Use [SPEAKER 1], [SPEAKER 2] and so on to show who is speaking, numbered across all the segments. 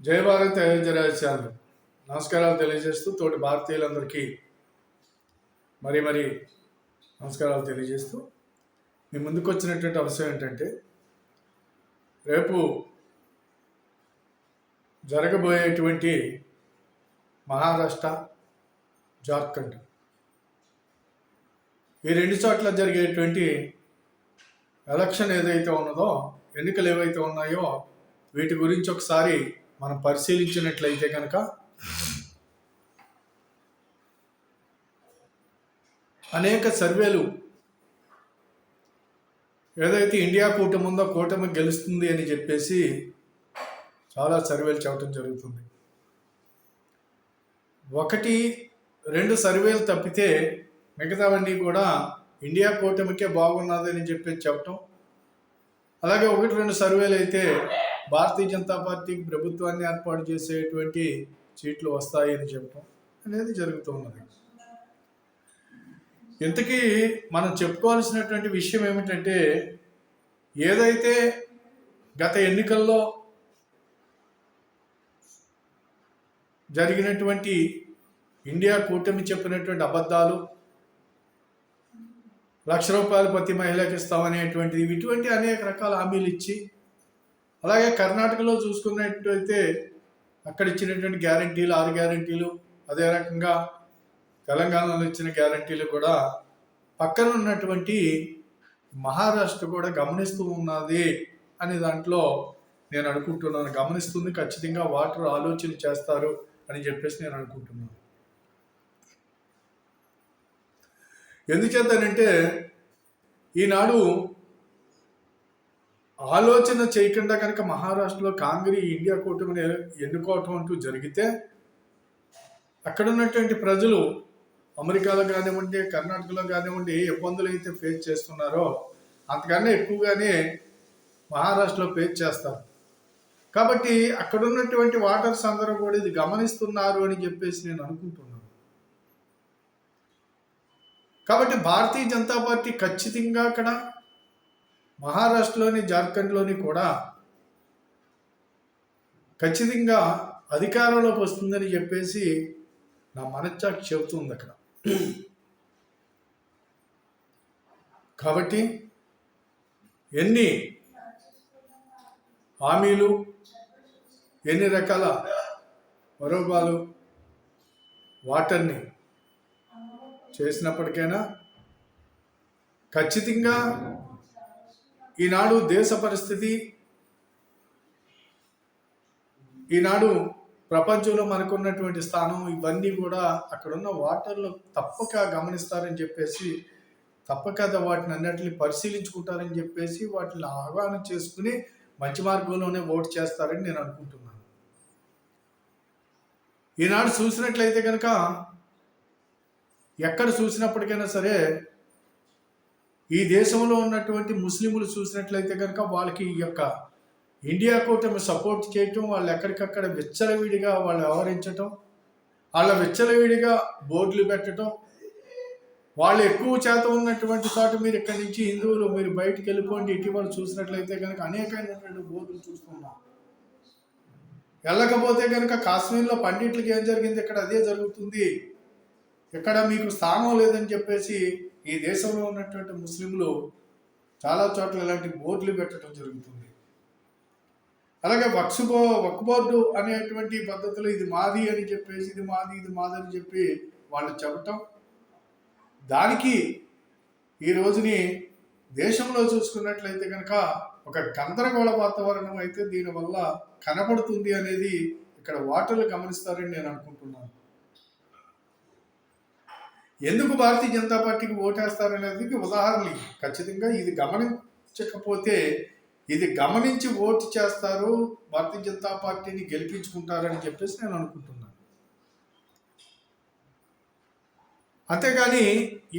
[SPEAKER 1] జయ భారత్ అయోధ్యరాజాలు నమస్కారాలు తెలియజేస్తూ తోటి భారతీయులందరికీ మరి మరి నమస్కారాలు తెలియజేస్తూ మీ ముందుకు వచ్చినటువంటి అంశం ఏంటంటే రేపు జరగబోయేటువంటి మహారాష్ట్ర జార్ఖండ్. ఈ రెండు చోట్ల జరిగేటువంటి ఎలక్షన్ ఏదైతే ఉన్నదో ఎన్నికలు ఏవైతే ఉన్నాయో వీటి గురించి ఒకసారి మనం పరిశీలించినట్లయితే కనుక అనేక సర్వేలు ఏదైతే ఇండియా కూటమి ఉందో కూటమి గెలుస్తుంది అని చెప్పేసి చాలా సర్వేలు చెప్పడం జరుగుతుంది. ఒకటి రెండు సర్వేలు తప్పితే మిగతావన్నీ కూడా ఇండియా కూటమికే బాగున్నదని చెప్పేసి చెప్పటం. అలాగే ఒకటి రెండు సర్వేలు అయితే భారతీయ జనతా పార్టీకి ప్రభుత్వాన్ని ఏర్పాటు చేసేటువంటి సీట్లు అని చెప్పడం అనేది జరుగుతూ ఉన్నది. ఇంతకీ మనం చెప్పుకోవాల్సినటువంటి విషయం ఏమిటంటే ఏదైతే గత ఎన్నికల్లో జరిగినటువంటి ఇండియా కూటమి చెప్పినటువంటి అబద్ధాలు లక్ష రూపాయలు ప్రతి మహిళకి ఇస్తామనేటువంటిది ఇటువంటి అనేక రకాల హామీలు ఇచ్చి అలాగే కర్ణాటకలో చూసుకున్నట్టయితే అక్కడ ఇచ్చినటువంటి గ్యారంటీలు ఆరు గ్యారంటీలు అదే రకంగా తెలంగాణలో ఇచ్చిన గ్యారంటీలు కూడా పక్కన ఉన్నటువంటి మహారాష్ట్ర కూడా గమనిస్తూ ఉన్నది అనే దాంట్లో నేను అనుకుంటున్నాను. గమనిస్తుంది ఖచ్చితంగా వాటర్ ఆలోచన చేస్తారు అని చెప్పేసి నేను అనుకుంటున్నాను. ఎందుచేతనంటే ఈనాడు ఆలోచన చేయకుండా కనుక మహారాష్ట్రలో కాంగ్రీ ఇండియా కూటమిని ఎన్నుకోవటం అంటూ జరిగితే అక్కడ ఉన్నటువంటి ప్రజలు అమెరికాలో కానివ్వండి కర్ణాటకలో కానివ్వండి ఇబ్బందులు అయితే ఫేస్ చేస్తున్నారో అంతకన్నా ఎక్కువగానే మహారాష్ట్రలో ఫేస్ చేస్తారు. కాబట్టి అక్కడ ఉన్నటువంటి వాటర్స్ అందరూ కూడా ఇది గమనిస్తున్నారు అని చెప్పేసి నేను అనుకుంటున్నాను. కాబట్టి భారతీయ జనతా పార్టీ ఖచ్చితంగా అక్కడ మహారాష్ట్రలోని జార్ఖండ్లోని కూడా ఖచ్చితంగా అధికారంలోకి వస్తుందని చెప్పేసి నా మనస్సాక్షి చెబుతుంది అక్కడ. కాబట్టి ఎన్ని హామీలు ఎన్ని రకాల వరోపాలు వాటర్ని చేసినప్పటికైనా ఖచ్చితంగా ఈనాడు దేశ పరిస్థితి ఈనాడు ప్రపంచంలో మనకున్నటువంటి స్థానం ఇవన్నీ కూడా అక్కడున్న వాటర్లో తప్పక గమనిస్తారని చెప్పేసి తప్పక వాటిని అన్నిటిని పరిశీలించుకుంటారని చెప్పేసి వాటిని ఆహ్వానం చేసుకుని మంచి మార్గంలోనే ఓటు చేస్తారని నేను అనుకుంటున్నాను. ఈనాడు చూసినట్లయితే కనుక ఎక్కడ చూసినప్పటికైనా సరే ఈ దేశంలో ఉన్నటువంటి ముస్లింలు చూసినట్లయితే కనుక వాళ్ళకి ఈ యొక్క ఇండియా కూటమి సపోర్ట్ చేయటం వాళ్ళు ఎక్కడికక్కడ విచ్చలవిడిగా వాళ్ళు వ్యవహరించటం వాళ్ళ విచ్చలవిడిగా బోర్డులు పెట్టడం వాళ్ళు ఎక్కువ శాతం ఉన్నటువంటి చోట మీరు ఇక్కడి నుంచి హిందువులు మీరు బయటికి వెళ్ళిపోండి ఇటీవల చూసినట్లయితే కనుక అనేకమైనటువంటి బోర్డులు చూస్తున్నాం. వెళ్ళకపోతే కనుక కాశ్మీర్లో పండిట్లకి ఏం జరిగింది? ఇక్కడ అదే జరుగుతుంది. ఇక్కడ మీకు స్థానం లేదని చెప్పేసి ఈ దేశంలో ఉన్నటువంటి ముస్లింలు చాలా చోట్ల ఇలాంటి బోర్డులు పెట్టడం జరుగుతుంది. అలాగే వక్స్ బో వక్ బోర్డు అనేటువంటి పద్ధతిలో ఇది మాది అని చెప్పేసి ఇది మాది ఇది మాది అని చెప్పి వాళ్ళు చెప్పటం. దానికి ఈ రోజుని దేశంలో చూసుకున్నట్లయితే కనుక ఒక గందరగోళ వాతావరణం అయితే దీనివల్ల కనపడుతుంది అనేది ఇక్కడ వాటర్లు గమనిస్తారని నేను అనుకుంటున్నాను. ఎందుకు భారతీయ జనతా పార్టీకి ఓటేస్తారనేది ఉదాహరణలు. ఖచ్చితంగా ఇది గమనించకపోతే ఇది గమనించి ఓటు చేస్తారు భారతీయ జనతా పార్టీని గెలిపించుకుంటారని చెప్పేసి నేను అనుకుంటున్నాను. అంతేగాని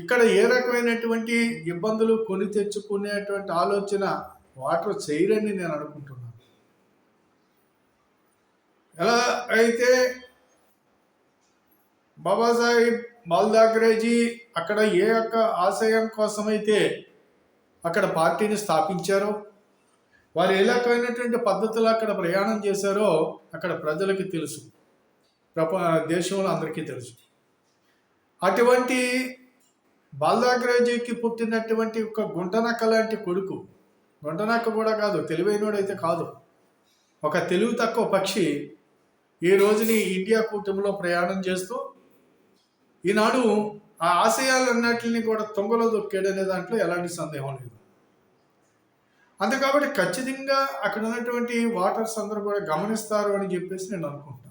[SPEAKER 1] ఇక్కడ ఏ రకమైనటువంటి ఇబ్బందులు కొని తెచ్చుకునేటువంటి ఆలోచన వాటర్ చేయరని నేను అనుకుంటున్నాను. ఎలా అయితే బాబాసాహెబ్ మాల్దాగ్రేజీ అక్కడ ఏ యొక్క ఆశయం కోసమైతే అక్కడ పార్టీని స్థాపించారో వారు ఏ రకమైనటువంటి పద్ధతులు అక్కడ ప్రయాణం చేశారో అక్కడ ప్రజలకి తెలుసు. ప్రప దేశంలో అందరికీ తెలుసు. అటువంటి బాలదాగ్రాజీకి పుట్టినటువంటి ఒక గుంటనక్క లాంటి కొడుకు గుంటనక్క కూడా కాదు తెలివైనోడైతే కాదు. ఒక తెలివి తక్కువ పక్షి ఈ రోజుని ఇండియా కూటమిలో ప్రయాణం చేస్తూ ఈనాడు ఆ ఆశయాలన్నింటినీ కూడా తొంగలో దొక్కాడనే దాంట్లో ఎలాంటి సందేహం లేదు. అంతే కాబట్టి ఖచ్చితంగా అక్కడ ఉన్నటువంటి వాటర్స్ అందరూ కూడా గమనిస్తారు అని చెప్పేసి నేను అనుకుంటాను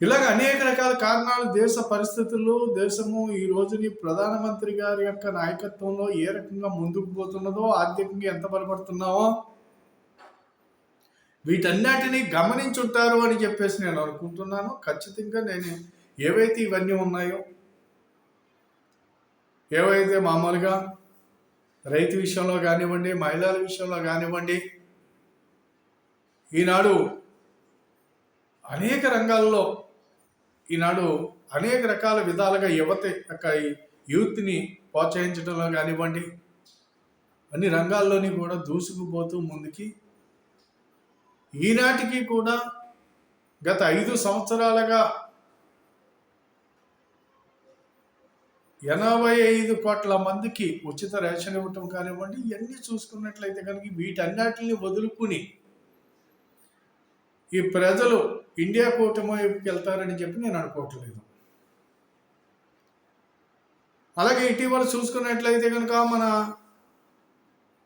[SPEAKER 1] ఇలాగ అనేక రకాల కారణాలు దేశ పరిస్థితుల్లో దేశము ఈ రోజుని ప్రధానమంత్రి గారి యొక్క నాయకత్వంలో ఏ రకంగా ముందుకు పోతున్నదో ఆర్థికంగా ఎంత బలపడుతున్నామో వీటన్నిటిని గమనించుంటారు అని చెప్పేసి నేను అనుకుంటున్నాను. ఖచ్చితంగా నేను ఏవైతే ఇవన్నీ ఉన్నాయో ఏవైతే మామూలుగా రైతు విషయంలో కానివ్వండి మహిళల విషయంలో కానివ్వండి ఈనాడు అనేక రంగాల్లో ఈనాడు అనేక రకాల విధాలుగా యువత యొక్క యూత్ని ప్రోత్సహించడంలో కానివ్వండి అన్ని రంగాల్లోని కూడా దూసుకుపోతూ ముందుకి ఈనాటికి కూడా గత ఐదు సంవత్సరాలుగా ఎనభై ఐదు కోట్ల మందికి ఉచిత రేషన్ ఇవ్వటం కానివ్వండి ఇవన్నీ చూసుకున్నట్లయితే కనుక వీటన్నిటిని వదులుకుని ఈ ప్రజలు ఇండియా కూటమికి వెళ్తారని చెప్పి నేను అనుకోవట్లేదు. అలాగే ఇటీవల చూసుకున్నట్లయితే కనుక మన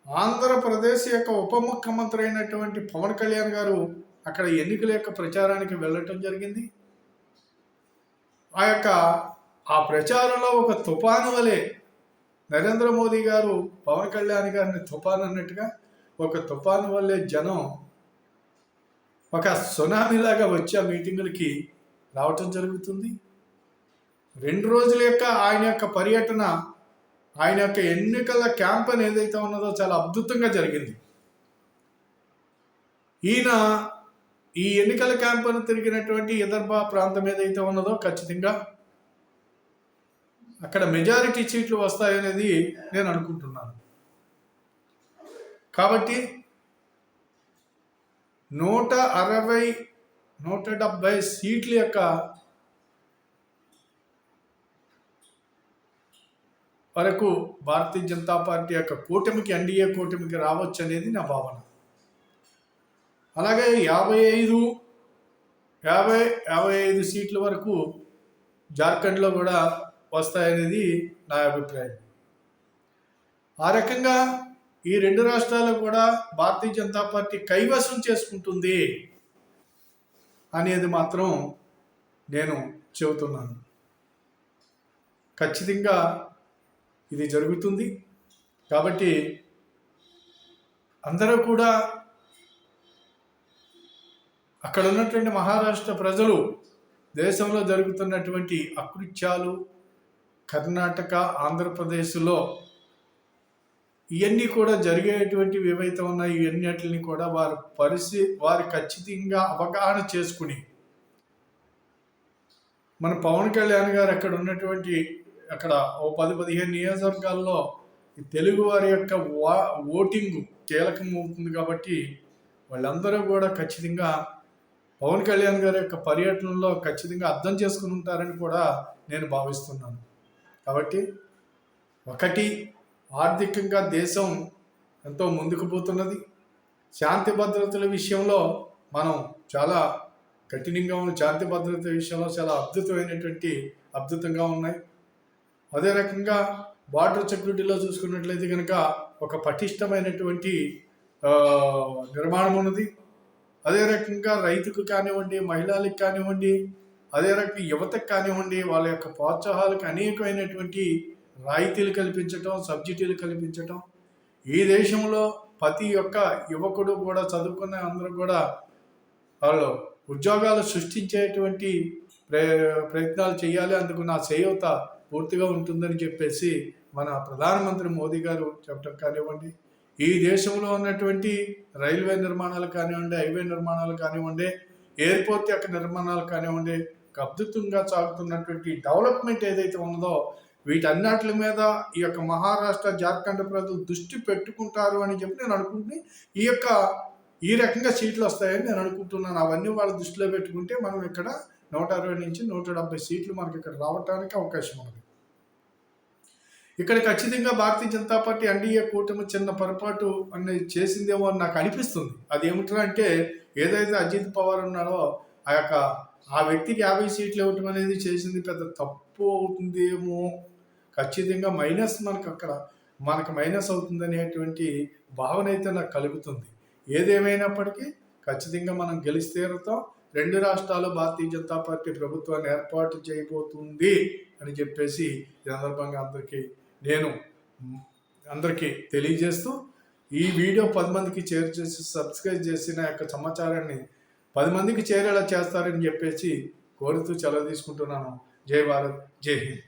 [SPEAKER 1] ఆంధ్రప్రదేశ్ యొక్క ఉప ముఖ్యమంత్రి అయినటువంటి పవన్ కళ్యాణ్ గారు అక్కడ ఎన్నికల యొక్క ప్రచారానికి వెళ్ళటం జరిగింది. ఆ యొక్క ఆ ప్రచారంలో ఒక తుఫాను వలె నరేంద్ర మోదీ గారు పవన్ కళ్యాణ్ గారిని తుఫాన్ అన్నట్టుగా ఒక తుఫాను వల్లే జనం ఒక సునామీలాగా వచ్చి ఆ మీటింగులకి రావటం జరుగుతుంది. రెండు రోజుల యొక్క ఆయన యొక్క పర్యటన ఆయన యొక్క ఎన్నికల క్యాంపెయిన్ ఏదైతే ఉన్నదో చాలా అద్భుతంగా జరిగింది. ఈయన ఈ ఎన్నికల క్యాంపెయిన్ తిరిగినటువంటి విదర్భ ప్రాంతం ఏదైతే ఉన్నదో ఖచ్చితంగా అక్కడ మెజారిటీ సీట్లు వస్తాయనేది నేను అనుకుంటున్నాను. కాబట్టి నూట అరవై నూట డెబ్బై సీట్ల యొక్క వరకు భారతీయ జనతా పార్టీ యొక్క కూటమికి ఎన్డీఏ కూటమికి రావచ్చు అనేది నా భావన. అలాగే యాభై ఐదు యాభై యాభై ఐదు సీట్ల వరకు జార్ఖండ్లో కూడా వస్తాయనేది నా అభిప్రాయం. ఆ రకంగా ఈ రెండు రాష్ట్రాలు కూడా భారతీయ జనతా పార్టీ కైవసం చేసుకుంటుంది అనేది మాత్రం నేను చెబుతున్నాను. ఖచ్చితంగా ఇది జరుగుతుంది. కాబట్టి అందరూ కూడా అక్కడ ఉన్నటువంటి మహారాష్ట్ర ప్రజలు దేశంలో జరుగుతున్నటువంటి అకృత్యాలు కర్ణాటక ఆంధ్రప్రదేశ్లో ఇవన్నీ కూడా జరిగేటువంటివి ఏవైతే ఉన్నాయో ఇవన్నిటిని కూడా వారు పరిస్థితి వారు ఖచ్చితంగా అవగాహన చేసుకుని మన పవన్ కళ్యాణ్ గారు అక్కడ ఉన్నటువంటి అక్కడ ఓ పది పదిహేను నియోజకవర్గాల్లో తెలుగు వారి యొక్క వా ఓటింగ్ కీలకం అవుతుంది కాబట్టి వాళ్ళందరూ కూడా ఖచ్చితంగా పవన్ కళ్యాణ్ గారి యొక్క పర్యటనలో ఖచ్చితంగా అర్థం చేసుకుని ఉంటారని కూడా నేను భావిస్తున్నాను. కాబట్టి ఒకటి ఆర్థికంగా దేశం ఎంతో ముందుకు పోతున్నది. శాంతి భద్రతల విషయంలో మనం చాలా కఠినంగా ఉన్న శాంతి భద్రత విషయంలో చాలా అద్భుతమైనటువంటి అద్భుతంగా ఉన్నాయి. అదే రకంగా వాటర్ సెక్యూరిటీలో చూసుకున్నట్లయితే కనుక ఒక పటిష్టమైనటువంటి నిర్మాణం ఉన్నది. అదే రకంగా రైతుకు కానివ్వండి మహిళలకు కానివ్వండి అదే రకంగా యువతకు కానివ్వండి వాళ్ళ యొక్క ప్రోత్సాహాలకు అనేకమైనటువంటి రాయితీలు కల్పించటం సబ్సిడీలు కల్పించటం. ఈ దేశంలో ప్రతి ఒక్క యువకుడు కూడా చదువుకున్న అందరూ కూడా వాళ్ళు ఉద్యోగాలు సృష్టించేటువంటి ప్ర ప్రయత్నాలు చేయాలి అందుకు నా చేయూత పూర్తిగా ఉంటుందని చెప్పేసి మన ప్రధానమంత్రి మోదీ గారు చెప్పడం కానివ్వండి ఈ దేశంలో ఉన్నటువంటి రైల్వే నిర్మాణాలు కానివ్వండి హైవే నిర్మాణాలు కానివ్వండి ఎయిర్పోర్ట్ యొక్క నిర్మాణాలు కానివ్వండి అద్భుతంగా సాగుతున్నటువంటి డెవలప్మెంట్ ఏదైతే ఉన్నదో వీటన్నిటి మీద ఈ యొక్క మహారాష్ట్ర జార్ఖండ్ ప్రజలు దృష్టి పెట్టుకుంటారు అని చెప్పి నేను అనుకుంటున్నాను ఈ యొక్క ఈ రకంగా సీట్లు వస్తాయని నేను అనుకుంటున్నాను. అవన్నీ వాళ్ళ దృష్టిలో పెట్టుకుంటే మనం ఇక్కడ నూట అరవై నుంచి నూట డెబ్బై సీట్లు మనకి ఇక్కడ రావడానికి అవకాశం ఉంది ఇక్కడ ఖచ్చితంగా భారతీయ జనతా పార్టీ ఎన్డీఏ కూటమి చిన్న పొరపాటు అనేది చేసిందేమో అని నాకు అనిపిస్తుంది. అది ఏమిటంటే ఏదైతే అజిత్ పవార్ ఉన్నాడో ఆ యొక్క ఆ వ్యక్తికి యాభై సీట్లు ఇవ్వటం అనేది చేసింది పెద్ద తప్పు అవుతుందేమో. ఖచ్చితంగా మైనస్ మనకు అక్కడ మనకు మైనస్ అవుతుంది అనేటువంటి భావన అయితే నాకు కలుగుతుంది. ఏదేమైనప్పటికీ ఖచ్చితంగా మనం గెలిస్తేరుతాం రెండు రాష్ట్రాలు భారతీయ జనతా పార్టీ ప్రభుత్వాన్ని ఏర్పాటు చేయబోతుంది అని చెప్పేసి ఈ సందర్భంగా అందరికీ నేను అందరికీ తెలియజేస్తూ ఈ వీడియో పది మందికి షేర్ చేసి సబ్స్క్రైబ్ చేసిన యొక్క సమాచారాన్ని పది మందికి చేరేలా చేస్తారని చెప్పేసి కోరుతూ సెలవు తీసుకుంటున్నాను. జై భారత్ జై హింద్.